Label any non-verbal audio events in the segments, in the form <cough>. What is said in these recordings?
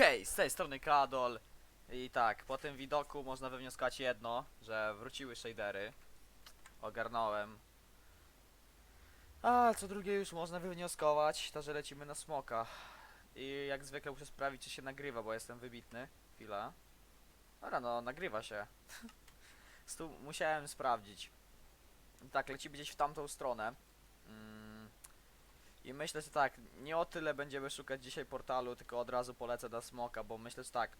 Hej, z tej strony Kadol. I tak, po tym widoku można wywnioskować jedno, że wróciły shadery. Ogarnąłem. A co drugie już można wywnioskować, to że lecimy na smoka. I jak zwykle muszę sprawdzić, czy się nagrywa, bo jestem wybitny. Chwila. Dobra, no, nagrywa się. <laughs> Stu musiałem sprawdzić. Tak, lecimy gdzieś w tamtą stronę. Mm. I myślę, że tak, nie o tyle będziemy szukać dzisiaj portalu, tylko od razu polecę na smoka, bo myślę, że tak.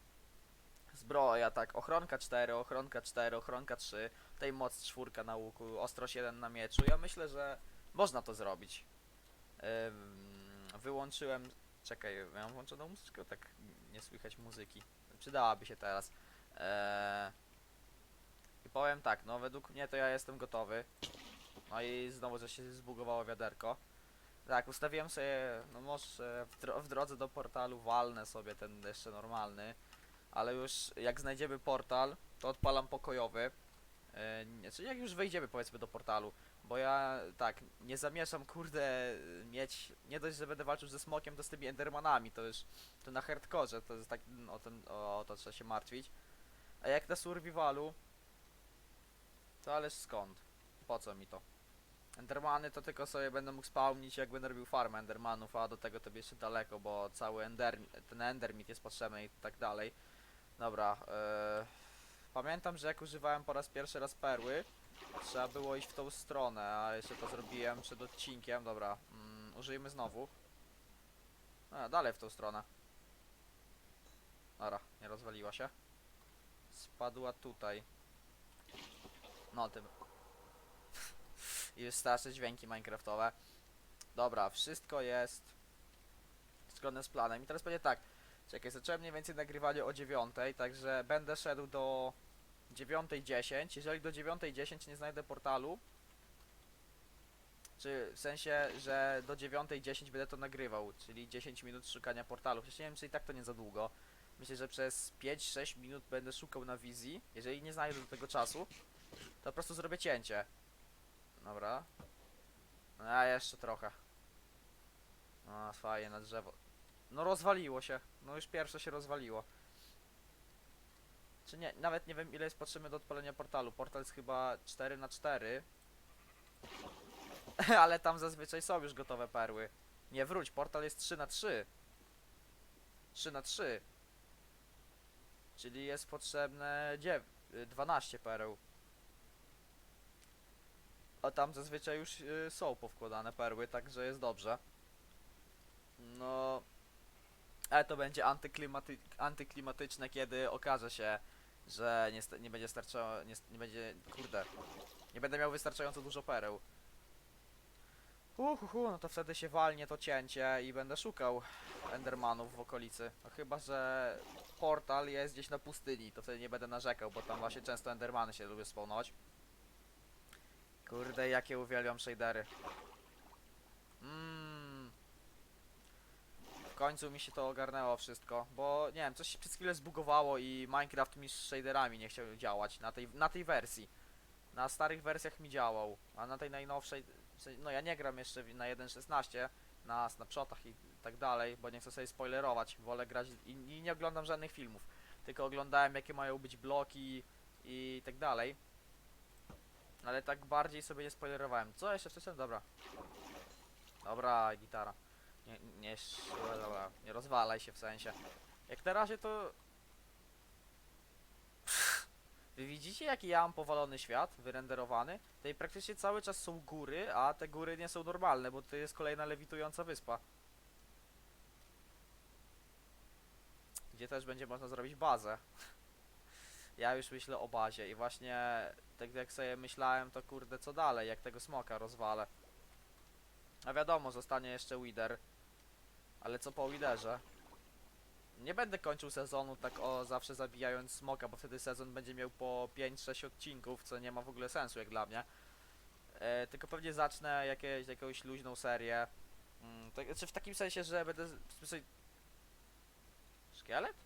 Zbroja, tak, ochronka 4, ochronka 4, ochronka 3, tej moc czwórka na łuku, ostrość 1 na mieczu. Ja myślę, że można to zrobić. Wyłączyłem. Czekaj, miałem włączoną muzyczkę, tak nie słychać muzyki. Przydałaby się teraz. Eee, I powiem tak, no według mnie to ja jestem gotowy. No i znowu, że się zbugowało wiaderko. Tak, ustawiłem sobie, no może w, dro w drodze do portalu walnę sobie ten jeszcze normalny. Ale już jak znajdziemy portal, to odpalam pokojowy. Yy, czyli jak już wejdziemy powiedzmy do portalu. Bo ja tak, nie zamierzam kurde mieć, nie dość, że będę walczył ze smokiem, to z tymi endermanami, to już to na hardkorze, to jest tak, o, ten, o to trzeba się martwić. A jak na survivalu, to ależ skąd? Po co mi to? Endermany to tylko sobie będę mógł spawnić jak będę robił farmę endermanów, a do tego to jeszcze daleko, bo cały ender, ten endermit jest potrzebny i tak dalej. Dobra, yy, pamiętam, że jak używałem po raz pierwszy raz perły, trzeba było iść w tą stronę, a jeszcze to zrobiłem przed odcinkiem, dobra, mm, użyjmy znowu. A, dalej w tą stronę. Dobra, nie rozwaliła się. Spadła tutaj. No tym. I wystarczy dźwięki minecraftowe. Dobra, wszystko jest zgodne z planem. I teraz będzie tak. Czekaj, zacząłem mniej więcej nagrywanie o 9, także będę szedł do 9.10. Jeżeli do 9.10 nie znajdę portalu, czy w sensie, że do 9.10 będę to nagrywał, czyli 10 minut szukania portalu. Chociaż nie wiem, czy i tak to nie za długo. Myślę, że przez 5-6 minut będę szukał na wizji. Jeżeli nie znajdę do tego czasu, to po prostu zrobię cięcie. Dobra. A jeszcze trochę. No fajnie na drzewo. No rozwaliło się. No już pierwsze się rozwaliło. Czy nie, nawet nie wiem ile jest potrzebne do odpalenia portalu. Portal jest chyba 4 na 4 <laughs> Ale tam zazwyczaj są już gotowe perły. Nie wróć, portal jest 3 na 3 3 na 3 Czyli jest potrzebne dziew- y, 12 pereł. A tam zazwyczaj już y, są powkładane perły, także jest dobrze. No. Ale to będzie antyklimaty antyklimatyczne, kiedy okaże się, że nie, nie będzie starczało. Nie, nie będzie. Kurde. Nie będę miał wystarczająco dużo pereł. Uhuhu, no to wtedy się walnie to cięcie i będę szukał Endermanów w okolicy. No chyba, że portal jest gdzieś na pustyni, to wtedy nie będę narzekał, bo tam właśnie często Endermany się lubią spawnować. Kurde, jakie uwielbiam shadery. Mmm. W końcu mi się to ogarnęło wszystko, bo nie wiem, coś się przez chwilę zbugowało i Minecraft mi z shaderami nie chciał działać na tej, na tej wersji. Na starych wersjach mi działał, a na tej najnowszej, no ja nie gram jeszcze na 1.16, na snapshotach i tak dalej, bo nie chcę sobie spoilerować, wolę grać i, i nie oglądam żadnych filmów, tylko oglądałem jakie mają być bloki i tak dalej. Ale tak bardziej sobie nie spoilerowałem. Co jeszcze wcześniej? Dobra. Dobra, gitara. Nie, nie, dobra, nie rozwalaj się w sensie. Jak na razie to... <laughs> Wy widzicie jaki ja mam powalony świat, wyrenderowany? Tutaj praktycznie cały czas są góry, a te góry nie są normalne, bo to jest kolejna lewitująca wyspa. Gdzie też będzie można zrobić bazę. <laughs> Ja już myślę o bazie i właśnie tak jak sobie myślałem, to kurde co dalej, jak tego smoka rozwalę. A wiadomo, zostanie jeszcze Wither. Ale co po Witherze? Nie będę kończył sezonu tak o zawsze zabijając smoka, bo wtedy sezon będzie miał po 5-6 odcinków, co nie ma w ogóle sensu jak dla mnie. E, tylko pewnie zacznę jakieś, jakąś luźną serię. Mm, tak, znaczy w takim sensie, że będę... Szkielet?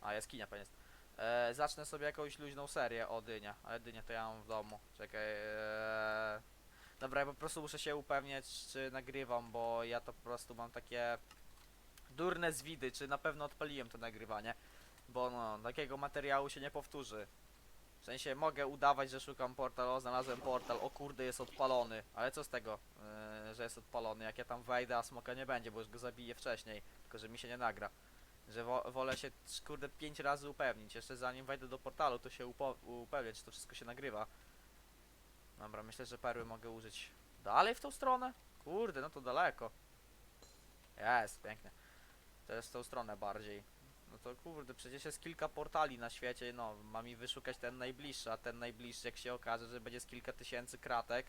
A, jaskinia pewnie jest. E, zacznę sobie jakąś luźną serię o dynia, ale dynię to ja mam w domu. Czekaj. E... Dobra, ja po prostu muszę się upewnić, czy nagrywam, bo ja to po prostu mam takie durne zwidy, czy na pewno odpaliłem to nagrywanie, bo no, takiego materiału się nie powtórzy. W sensie mogę udawać, że szukam portal, o znalazłem portal, o kurde jest odpalony, ale co z tego, yy, że jest odpalony, jak ja tam wejdę, a smoka nie będzie, bo już go zabiję wcześniej, tylko że mi się nie nagra. Że wo wolę się kurde pięć razy upewnić, jeszcze zanim wejdę do portalu, to się upewnię, czy to wszystko się nagrywa. Dobra, myślę, że perły mogę użyć dalej w tą stronę? Kurde, no to daleko. Jest, pięknie. To jest w tą stronę bardziej. No to kurde, przecież jest kilka portali na świecie, no, ma mi wyszukać ten najbliższy, a ten najbliższy, jak się okaże, że będzie z kilka tysięcy kratek,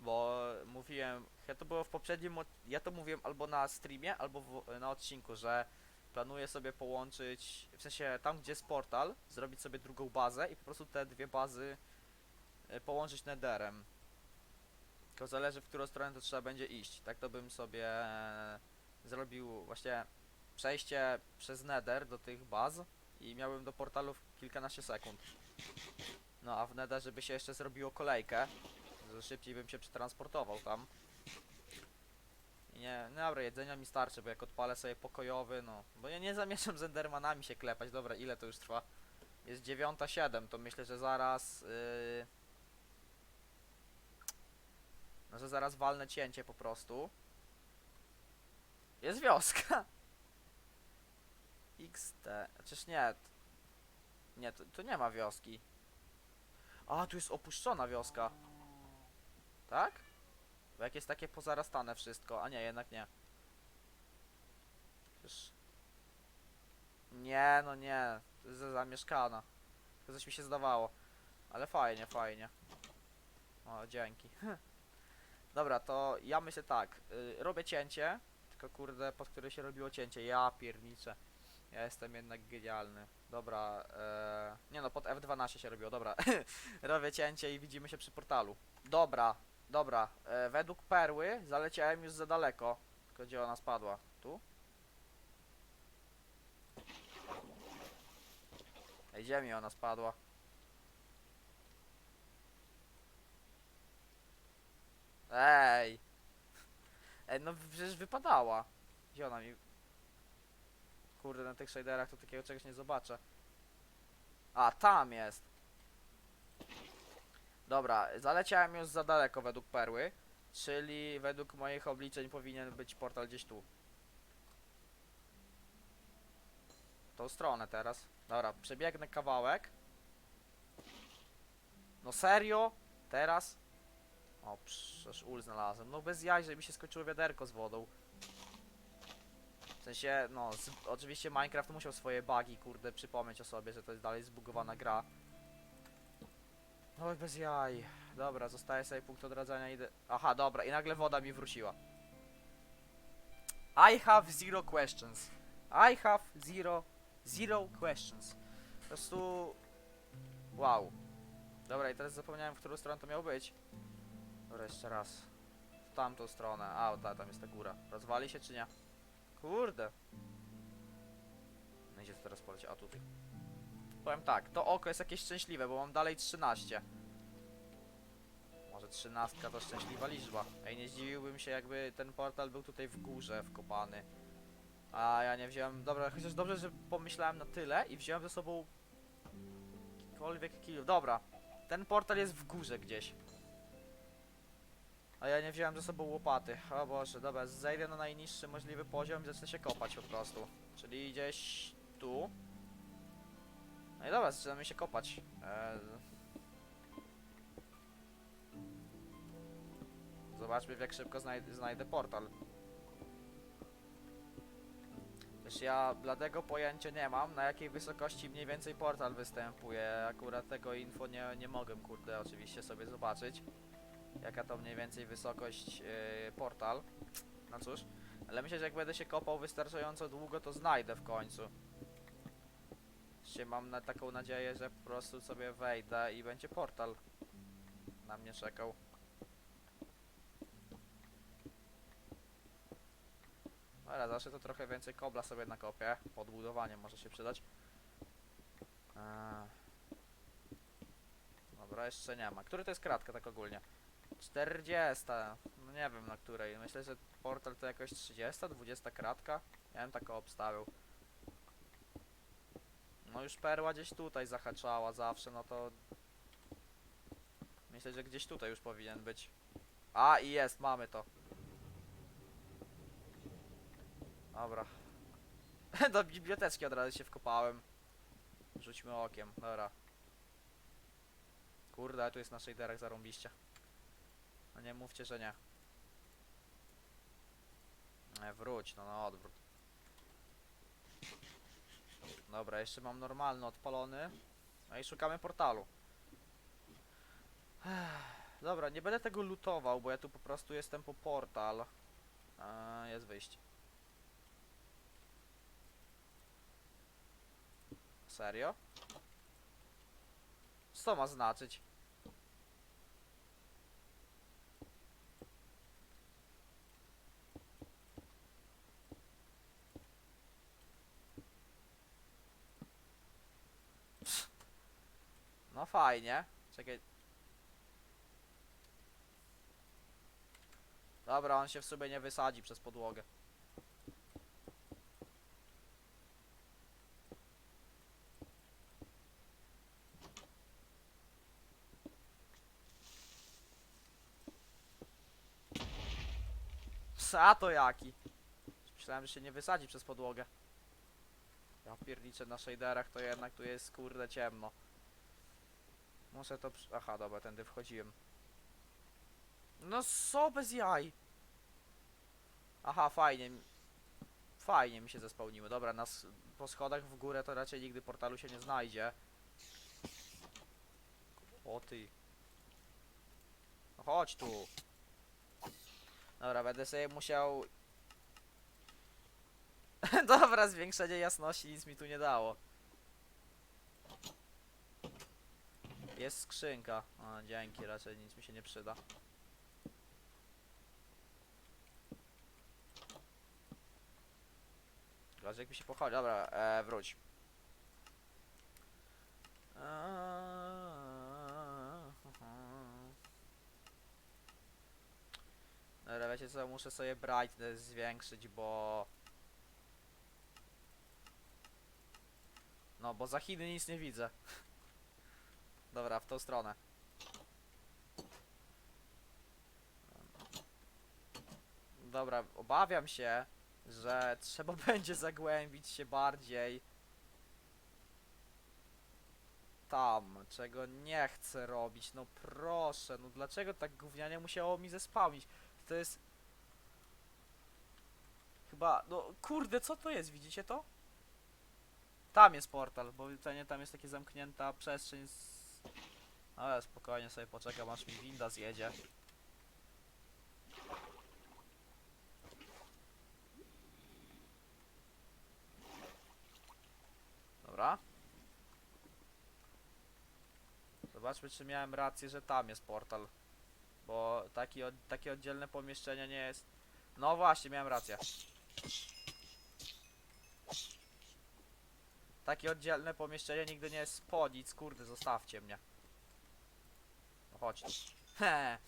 bo mówiłem, ja to było w poprzednim, ja to mówiłem albo na streamie, albo w, na odcinku, że planuję sobie połączyć, w sensie tam, gdzie jest portal, zrobić sobie drugą bazę i po prostu te dwie bazy e, połączyć netherem. Tylko zależy, w którą stronę to trzeba będzie iść. Tak to bym sobie e, zrobił właśnie przejście przez nether do tych baz i miałbym do portalów kilkanaście sekund. No a w netherze by się jeszcze zrobiło kolejkę, szybciej bym się przetransportował tam. I nie, no dobra, jedzenia mi starczy, bo jak odpalę sobie pokojowy, no, bo ja nie zamierzam <laughs> z endermanami się klepać, dobra, ile to już trwa? Jest 9.07, to myślę, że zaraz, yy... no, że zaraz walnę cięcie po prostu. Jest wioska! <laughs> XT, czyż nie, nie, tu, tu nie ma wioski. A, tu jest opuszczona wioska. Tak? Bo jak jest takie pozarastane wszystko, a nie, jednak nie. Przecież... Nie, no nie, to jest za- zamieszkana. To coś mi się zdawało. Ale fajnie, fajnie. O, dzięki. <laughs> Dobra, to ja myślę tak, y, robię cięcie, tylko kurde, pod które się robiło cięcie, ja pierniczę. Ja jestem jednak genialny. Dobra, e, nie no, pod F12 się robiło, dobra. <laughs> robię cięcie i widzimy się przy portalu. Dobra, dobra, e, według perły zaleciałem już za daleko. Tylko gdzie ona spadła? Tu? Ej, gdzie mi ona spadła? Ej! Ej, no przecież wypadała. Gdzie ona mi... Kurde, na tych shaderach to takiego czegoś nie zobaczę. A, tam jest. Dobra, zaleciałem już za daleko według perły, czyli według moich obliczeń powinien być portal gdzieś tu. Tą stronę teraz. Dobra, przebiegnę kawałek. No serio? Teraz? O, przecież ul znalazłem. No bez jaj, że mi się skończyło wiaderko z wodą. W sensie, no, z, oczywiście Minecraft musiał swoje bugi, kurde, przypomnieć o sobie, że to jest dalej zbugowana gra. Oj, bez jaj. Dobra, zostaje sobie punkt odradzania, idę... Aha, dobra, i nagle woda mi wróciła. I have zero questions. I have zero, zero questions. Po prostu... Wow. Dobra, i teraz zapomniałem, w którą stronę to miał być. Dobra, jeszcze raz. W tamtą stronę. A, o, ta, tam jest ta góra. Rozwali się czy nie? Kurde. No idzie to teraz polecieć. A tutaj. Powiem tak, to oko jest jakieś szczęśliwe, bo mam dalej 13. Może 13 to szczęśliwa liczba. Ej, nie zdziwiłbym się jakby ten portal był tutaj w górze wkopany. A ja nie wziąłem. Dobra, chociaż dobrze, że pomyślałem na tyle i wziąłem ze sobą jakikolwiek kilo. Dobra, ten portal jest w górze gdzieś. A ja nie wziąłem ze sobą łopaty. O Boże, dobra, zejdę na najniższy możliwy poziom i zacznę się kopać po prostu. Czyli gdzieś tu. No i dobra, zaczynamy się kopać. Eee... Zobaczmy, jak szybko znaj znajdę portal. Też ja bladego pojęcia nie mam, na jakiej wysokości mniej więcej portal występuje. Akurat tego info nie, nie mogę, kurde, oczywiście sobie zobaczyć. Jaka to mniej więcej wysokość yy, portal. No cóż, ale myślę, że jak będę się kopał wystarczająco długo, to znajdę w końcu. Mam na taką nadzieję, że po prostu sobie wejdę i będzie portal na mnie czekał. Ale zawsze to trochę więcej kobla sobie nakopię. Podbudowanie może się przydać. Eee. Dobra, jeszcze nie ma. Który to jest kratka tak ogólnie? 40. No nie wiem na której. Myślę, że portal to jakoś 30, 20 kratka. Ja bym tak obstawił. No już perła gdzieś tutaj zahaczała zawsze, no to... Myślę, że gdzieś tutaj już powinien być. A, i jest, mamy to. Dobra. <laughs> Do biblioteczki od razu się wkopałem. Rzućmy okiem, dobra. Kurde, tu jest na shaderach zarąbiście. No nie mówcie, że nie. Nie, wróć, no na odwrót. Dobra, jeszcze mam normalny odpalony. No i szukamy portalu. Dobra, nie będę tego lutował, bo ja tu po prostu jestem po portal. A, jest wyjście. Serio? Co ma znaczyć? No fajnie. Czekaj. Dobra, on się w sumie nie wysadzi przez podłogę. Psa to jaki? Myślałem, że się nie wysadzi przez podłogę. Ja pierniczę na shaderach, to jednak tu jest kurde ciemno. Muszę to. Aha, dobra, tędy wchodziłem. No co bez jaj? Aha, fajnie. Fajnie mi się zespełniły. Dobra, nas po schodach w górę to raczej nigdy portalu się nie znajdzie. O ty. No chodź tu. Dobra, będę sobie musiał... <laughs> Dobra, zwiększenie jasności nic mi tu nie dało. Jest skrzynka. O, dzięki, raczej nic mi się nie przyda. Gorzej jak mi się pochodzi. Dobra, e, wróć. Dobra, wiecie co, muszę sobie brightness zwiększyć, bo... No, bo za Chiny nic nie widzę. Dobra, w tą stronę. Dobra, obawiam się, że trzeba <laughs> będzie zagłębić się bardziej tam, czego nie chcę robić. No proszę, no dlaczego tak gównianie musiało mi zespałnić? To jest... Chyba, no kurde, co to jest, widzicie to? Tam jest portal, bo to nie tam jest takie zamknięta przestrzeń z... Ale spokojnie sobie poczekam aż mi winda zjedzie. Dobra. Zobaczmy czy miałem rację, że tam jest portal. Bo taki takie oddzielne pomieszczenie nie jest... No właśnie, miałem rację. Takie oddzielne pomieszczenie nigdy nie jest po nic, kurde, zostawcie mnie. No chodź. He.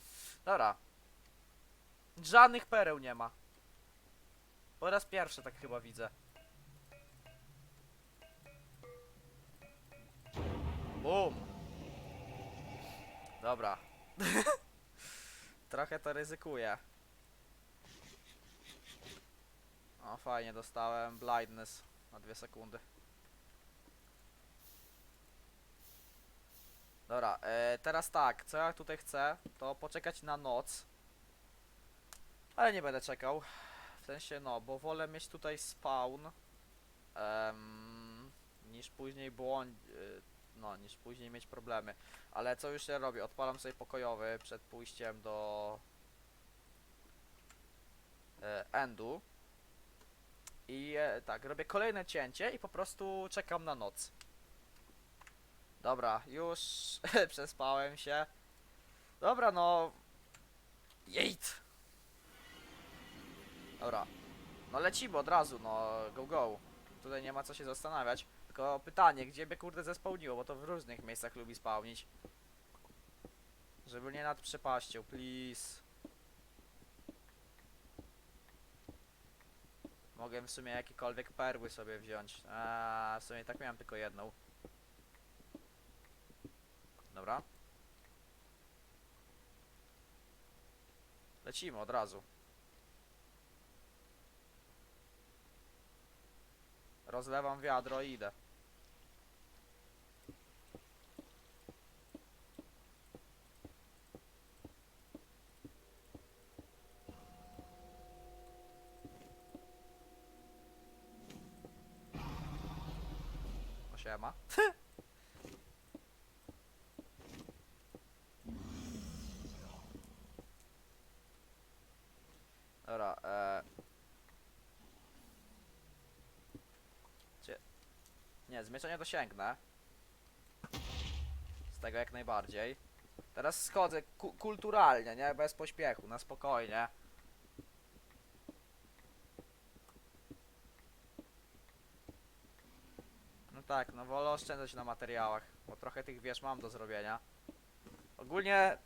Dobra. Żadnych pereł nie ma. Po raz pierwszy tak chyba widzę. Bum. Dobra. <laughs> Trochę to ryzykuję. O, fajnie, dostałem blindness na dwie sekundy. Dobra, e, teraz tak, co ja tutaj chcę, to poczekać na noc. Ale nie będę czekał. W sensie, no, bo wolę mieć tutaj spawn. em, niż później błąd... y, No, niż później mieć problemy. Ale co już ja robię? Odpalam sobie pokojowy przed pójściem do... E, endu. I e, tak, robię kolejne cięcie i po prostu czekam na noc. Dobra, już <laughs> przespałem się. Dobra, no. Jejt! Dobra. No lecimy od razu, no go go. Tutaj nie ma co się zastanawiać. Tylko pytanie, gdzie by kurde zespełniło, bo to w różnych miejscach lubi spełnić. Żeby nie nad przepaścią, please. Mogłem w sumie jakiekolwiek perły sobie wziąć. A w sumie tak miałem tylko jedną. Dobra. Lecimy od razu. Rozlewam wiadro i idę. Siema. <laughs> Dobra, e... Cie... Nie, z miecza nie dosięgnę. Z tego jak najbardziej. Teraz schodzę ku kulturalnie, nie? Bez pośpiechu, na spokojnie. No tak, no wolę oszczędzać na materiałach, bo trochę tych wiesz mam do zrobienia. Ogólnie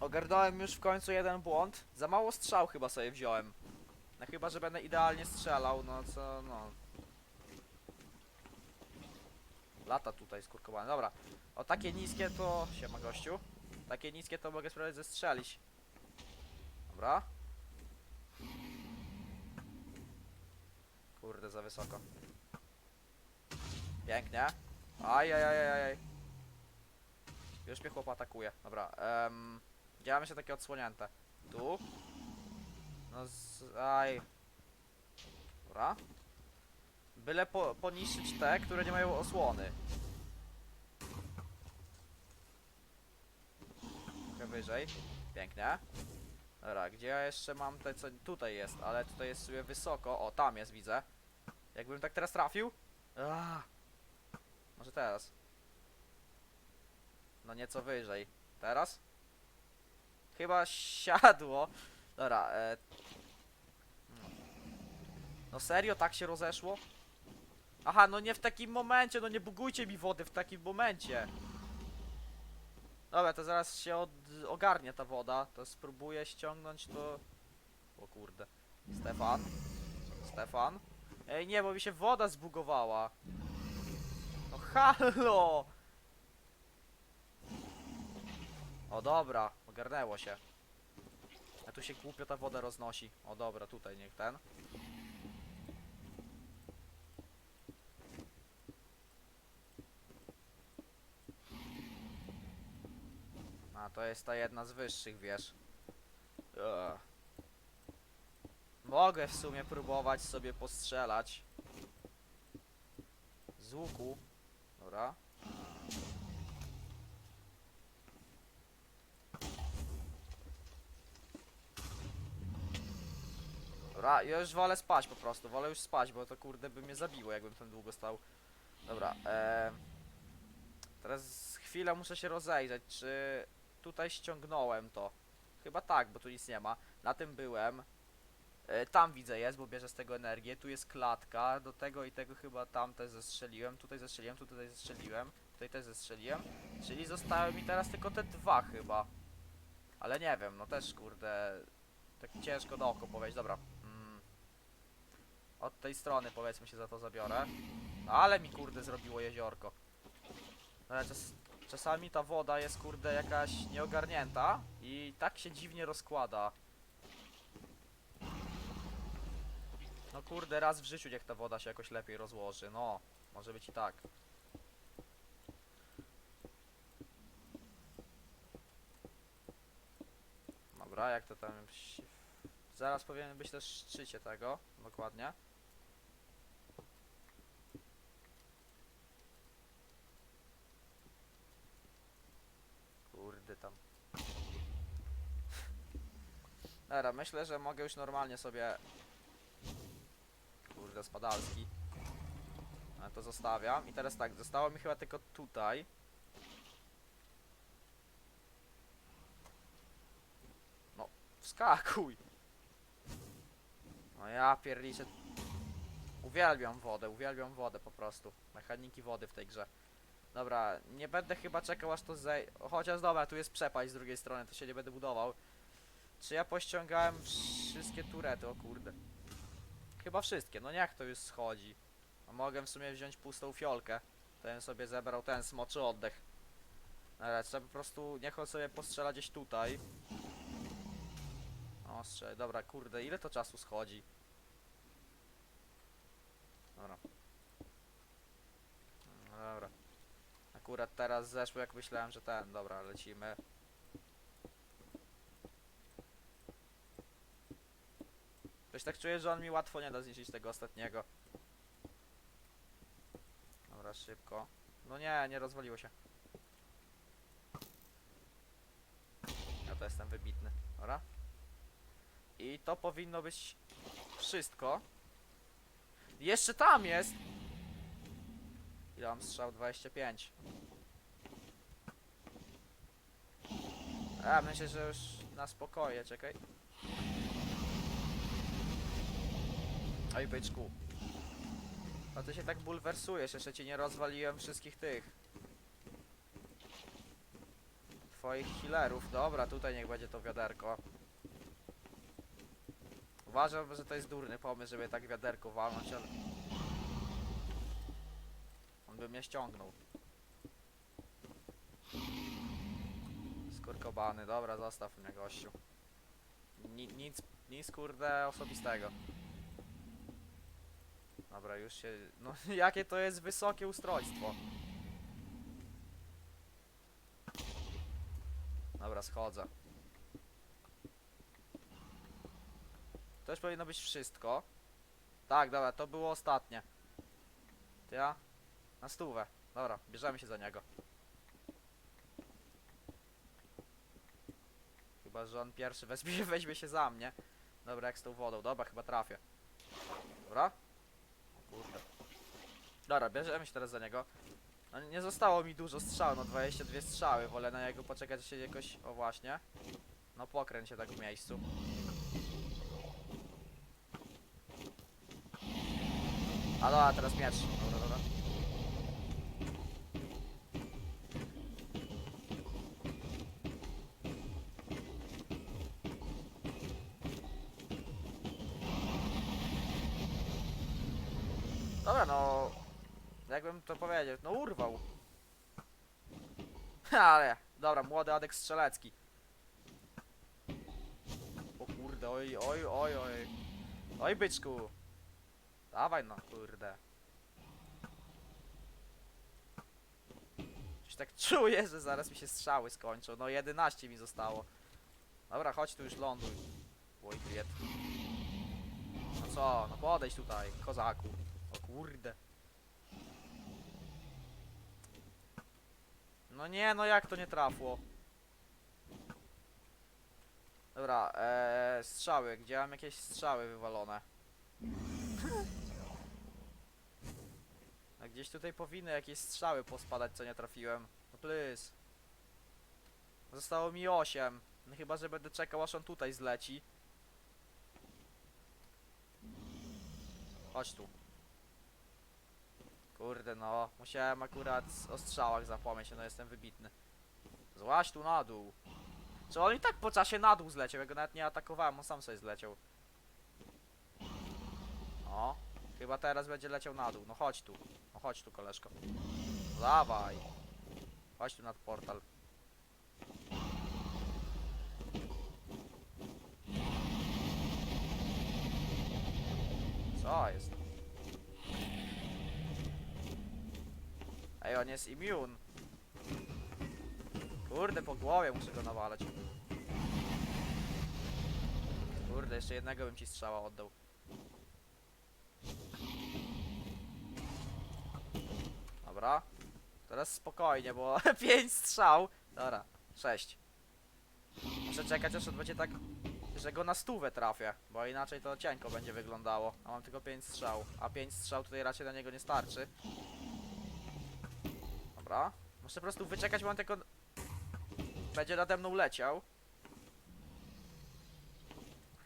ogarnąłem już w końcu jeden błąd. Za mało strzał chyba sobie wziąłem. No chyba, że będę idealnie strzelał, no co, no. Lata tutaj skurkowane. Dobra, o takie niskie to... Siema gościu. Takie niskie to mogę spróbować zestrzelić. Dobra. Kurde, za wysoko. Pięknie. Aj, aj, aj, aj, aj. Już mnie chłop atakuje. Dobra, działamy się takie odsłonięte. Tu. No z... aj. Dobra. Byle po, poniszczyć te, które nie mają osłony. Trochę wyżej. Pięknie. Dobra, gdzie ja jeszcze mam te co... Tutaj jest, ale tutaj jest sobie wysoko. O, tam jest, widzę. Jakbym tak teraz trafił? Aaaa. Może teraz. No nieco wyżej. Teraz? Chyba siadło. Dobra, e... hmm. No serio, tak się rozeszło? Aha, no nie w takim momencie, no nie bugujcie mi wody w takim momencie. Dobra, to zaraz się od... ogarnie ta woda, to spróbuję ściągnąć to... O kurde. Stefan? Stefan? Ej, nie, bo mi się woda zbugowała. No halo! O dobra, ogarnęło się. A tu się głupio ta woda roznosi. O dobra, tutaj niech ten. A to jest ta jedna z wyższych, wiesz. Ugh. Mogę w sumie próbować sobie postrzelać. Z łuku. Dobra. Dobra, ja już wolę spać po prostu, wolę już spać, bo to kurde by mnie zabiło, jakbym tam długo stał. Dobra, Teraz chwilę muszę się rozejrzeć, czy tutaj ściągnąłem to. Chyba tak, bo tu nic nie ma. Na tym byłem. E, tam widzę jest, bo bierze z tego energię. Tu jest klatka, do tego i tego chyba tam też zestrzeliłem. Tutaj zestrzeliłem, tu tutaj zestrzeliłem. Tutaj też zestrzeliłem. Czyli zostały mi teraz tylko te dwa chyba. Ale nie wiem, no też kurde. Tak ciężko do oko powiedzieć, dobra. Mm. Od tej strony powiedzmy się za to zabiorę. Ale mi kurde zrobiło jeziorko. No, ale czas, czasami ta woda jest kurde jakaś nieogarnięta i tak się dziwnie rozkłada. No kurde, raz w życiu niech ta woda się jakoś lepiej rozłoży, no. Może być i tak. Dobra, jak to tam... Zaraz powinien być też szczycie tego, dokładnie. Kurde tam. Dobra, myślę, że mogę już normalnie sobie... Kurde, spadalski. Ale to zostawiam. I teraz tak, zostało mi chyba tylko tutaj. No, wskakuj! No ja pierliczę. Uwielbiam wodę, uwielbiam wodę po prostu. Mechaniki wody w tej grze. Dobra, nie będę chyba czekał aż to zej... Chociaż dobra, tu jest przepaść z drugiej strony, to się nie będę budował. Czy ja pościągałem wszystkie turety? O kurde. chyba wszystkie, no niech to już schodzi. A mogę w sumie wziąć pustą fiolkę. Ten sobie zebrał ten smoczy oddech. Ale trzeba po prostu, niech on sobie postrzela gdzieś tutaj. O, strzel, dobra, kurde, ile to czasu schodzi? Dobra. No dobra. Akurat teraz zeszło jak myślałem, że ten, dobra, lecimy. Coś tak czuję, że on mi łatwo nie da zniszczyć tego ostatniego. Dobra, szybko. No nie, nie rozwaliło się. Ja to jestem wybitny. Dobra. I to powinno być wszystko. Jeszcze tam jest! Ile mam strzał? 25. A, myślę, że już na spokoje, czekaj. Oj, byczku. A ty się tak bulwersujesz, jeszcze ci nie rozwaliłem wszystkich tych. Twoich healerów. Dobra, tutaj niech będzie to wiaderko. Uważam, że to jest durny pomysł, żeby tak wiaderko walnąć, ale... By mnie ściągnął. Skurkobany, dobra, zostaw mnie gościu. Ni nic, nic kurde osobistego. Dobra, już się... No <laughs> jakie to jest wysokie ustrojstwo. Dobra, schodzę. To już powinno być wszystko. Tak, dobra, to było ostatnie. Ja? Na stówę. Dobra, bierzemy się za niego. Chyba, że on pierwszy weźmie, <laughs> weźmie się za mnie. Dobra, jak z tą wodą. Dobra, chyba trafię. Dobra? Kurde. Dobra, bierzemy się teraz za niego. No nie zostało mi dużo strzał, no 22 strzały. Wolę na niego poczekać, aż się jakoś... O właśnie. No pokręć się tak w miejscu. A dobra, teraz miecz. Dobra. Dobra, no... Jakbym to powiedział, no urwał. <laughs> Ale, dobra, młody Adek Strzelecki. O kurde, oj, oj, oj, oj. Oj, byczku. Dawaj no, kurde. Coś tak <laughs> czuję, że zaraz mi się strzały skończą. No 11 mi zostało. Dobra, chodź tu już ląduj. Oj, bied. No co, no podejdź tutaj, kozaku. O kurde. No nie, no jak to nie trafło? Dobra, eee, strzały. Gdzie mam jakieś strzały wywalone? A gdzieś tutaj powinny jakieś strzały pospadać, co nie trafiłem. No please. Zostało mi 8. No chyba, że będę czekał, aż on tutaj zleci. Chodź tu. Kurde no, musiałem akurat o strzałach zapomnieć, no jestem wybitny. Złaś tu na dół. Czy on i tak po czasie na dół zleciał, ja go nawet nie atakowałem, on sam sobie zleciał. O, chyba teraz będzie leciał na dół, no chodź tu. No chodź tu koleżko. Dawaj. Chodź tu nad portal. Co jest? Ej, on jest immune. Kurde, po głowie muszę go nawalać. Kurde, jeszcze jednego bym ci strzała oddał. Dobra. Teraz spokojnie, bo <laughs> 5 strzał. Dobra, 6. Muszę czekać aż będzie tak, że go na stówę trafię, bo inaczej to cienko będzie wyglądało. A mam tylko 5 strzał, a 5 strzał tutaj raczej na niego nie starczy. Dobra. Muszę po prostu wyczekać, bo on tylko będzie nade mną leciał.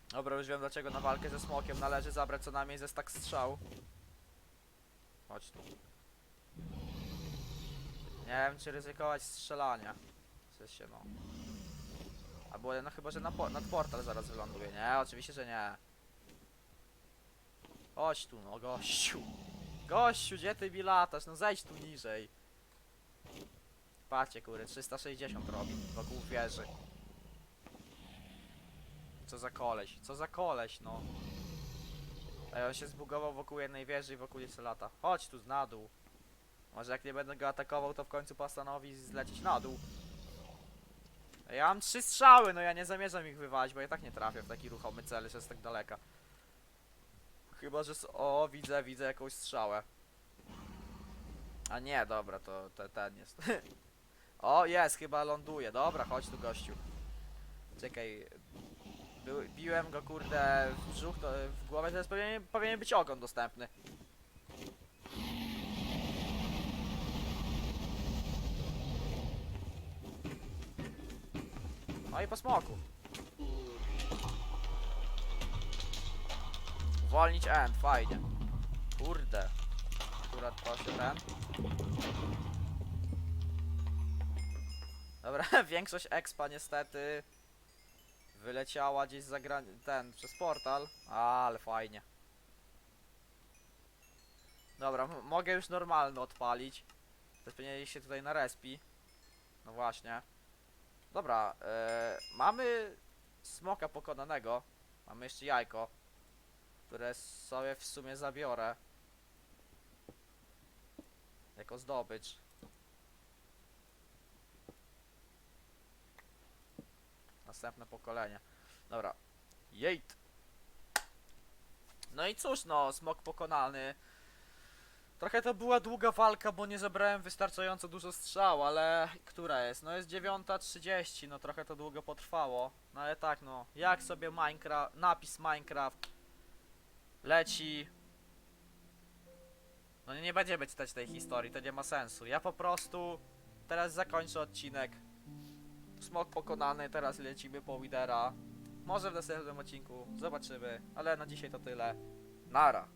Dobra, już wiem dlaczego na walkę ze smokiem należy zabrać co najmniej ze stak strzał. Chodź tu. Nie wiem, czy ryzykować strzelania. W sensie, no. Albo, no chyba, że na nad portal zaraz wyląduje. Nie, oczywiście, że nie. Chodź tu, no gościu. Gościu, gdzie ty mi latasz? No zejdź tu niżej. Patrzcie, kury, 360 robi wokół wieży. Co za koleś, co za koleś, no. Ej, on się zbugował wokół jednej wieży i wokół jeszcze lata. Chodź tu na dół. Może jak nie będę go atakował, to w końcu postanowi zlecieć na dół. Ej, Ja mam trzy strzały, no ja nie zamierzam ich wywalić, bo ja tak nie trafię w taki ruchomy cel, że jest tak daleka. Chyba, że... O, widzę, widzę jakąś strzałę. A nie, dobra, to te, ten jest. <laughs> o, jest, chyba ląduje. Dobra, chodź tu, gościu. Czekaj. Był, biłem go, kurde, w brzuch, to, w głowę, teraz powinien, powinien być ogon dostępny. No i po smoku. Uwolnić end, fajnie. Kurde. Akurat poszedł ten. Dobra, <laughs> większość expa niestety wyleciała gdzieś za gran... ten, przez portal. Ale fajnie. Dobra, mogę już normalny odpalić. Powinieneś się tutaj na respi. No właśnie. Dobra, e, mamy smoka pokonanego. Mamy jeszcze jajko, które sobie w sumie zabiorę. Jako zdobycz. Następne pokolenie. Dobra. Jejt! No i cóż, no, smok pokonany. Trochę to była długa walka, bo nie zebrałem wystarczająco dużo strzał, ale która jest? No jest 9.30, no trochę to długo potrwało. No ale tak, no, jak sobie Minecraft, napis Minecraft leci. No nie, będziemy czytać tej historii, to nie ma sensu. Ja po prostu teraz zakończę odcinek. Smok pokonany, teraz lecimy po Widera. Może w następnym odcinku, zobaczymy, ale na dzisiaj to tyle. Nara.